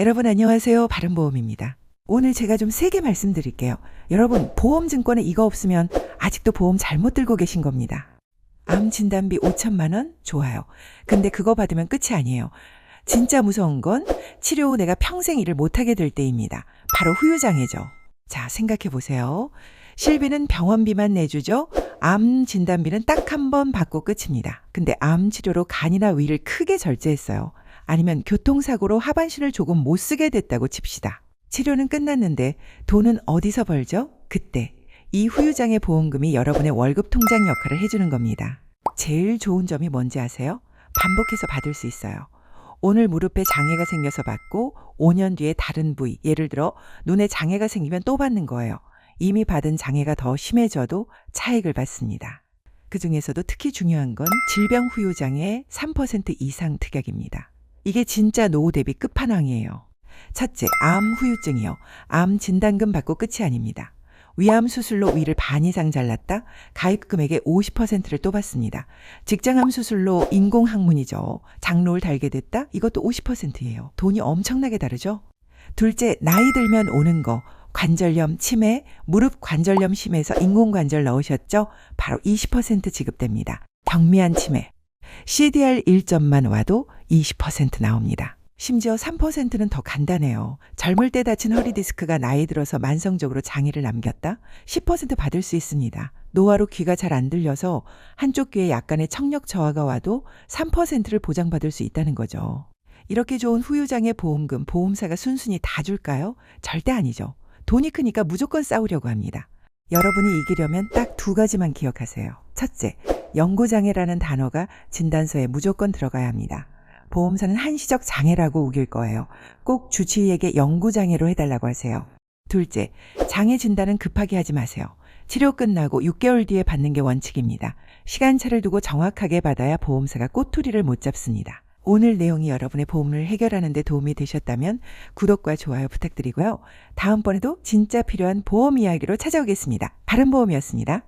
여러분 안녕하세요. 바른보험입니다. 오늘 제가 좀 세게 말씀드릴게요. 여러분 보험증권에 이거 없으면 아직도 보험 잘못 들고 계신 겁니다. 암 진단비 5천만 원? 좋아요. 근데 그거 받으면 끝이 아니에요. 진짜 무서운 건 치료 후 내가 평생 일을 못하게 될 때입니다. 바로 후유장애죠. 자, 생각해 보세요. 실비는 병원비만 내주죠. 암 진단비는 딱 한 번 받고 끝입니다. 근데 암 치료로 간이나 위를 크게 절제했어요. 아니면 교통사고로 하반신을 조금 못 쓰게 됐다고 칩시다. 치료는 끝났는데 돈은 어디서 벌죠? 그때 이 후유장애 보험금이 여러분의 월급 통장 역할을 해주는 겁니다. 제일 좋은 점이 뭔지 아세요? 반복해서 받을 수 있어요. 오늘 무릎에 장애가 생겨서 받고 5년 뒤에 다른 부위, 예를 들어 눈에 장애가 생기면 또 받는 거예요. 이미 받은 장애가 더 심해져도 차액을 받습니다. 그 중에서도 특히 중요한 건 질병 후유장애 3% 이상 특약입니다. 이게 진짜 노후 대비 끝판왕이에요. 첫째, 암 후유증이요. 암 진단금 받고 끝이 아닙니다. 위암 수술로 위를 반 이상 잘랐다? 가입 금액의 50%를 또 받습니다. 직장암 수술로 인공 항문이죠. 장로를 달게 됐다? 이것도 50%예요. 돈이 엄청나게 다르죠? 둘째, 나이 들면 오는 거. 관절염, 치매, 무릎 관절염 심해서 인공관절 넣으셨죠? 바로 20% 지급됩니다. 경미한 치매. CDR 1점만 와도 20% 나옵니다. 심지어 3%는 더 간단해요. 젊을 때 다친 허리 디스크가 나이 들어서 만성적으로 장애를 남겼다? 10% 받을 수 있습니다. 노화로 귀가 잘 안 들려서 한쪽 귀에 약간의 청력 저하가 와도 3%를 보장받을 수 있다는 거죠. 이렇게 좋은 후유장애 보험금 보험사가 순순히 다 줄까요? 절대 아니죠. 돈이 크니까 무조건 싸우려고 합니다. 여러분이 이기려면 딱 두 가지만 기억하세요. 첫째, 연고장애라는 단어가 진단서에 무조건 들어가야 합니다. 보험사는 한시적 장애라고 우길 거예요. 꼭 주치의에게 연구장애로 해달라고 하세요. 둘째, 장애 진단은 급하게 하지 마세요. 치료 끝나고 6개월 뒤에 받는 게 원칙입니다. 시간차를 두고 정확하게 받아야 보험사가 꼬투리를 못 잡습니다. 오늘 내용이 여러분의 보험을 해결하는 데 도움이 되셨다면 구독과 좋아요 부탁드리고요. 다음번에도 진짜 필요한 보험 이야기로 찾아오겠습니다. 바른보험이었습니다.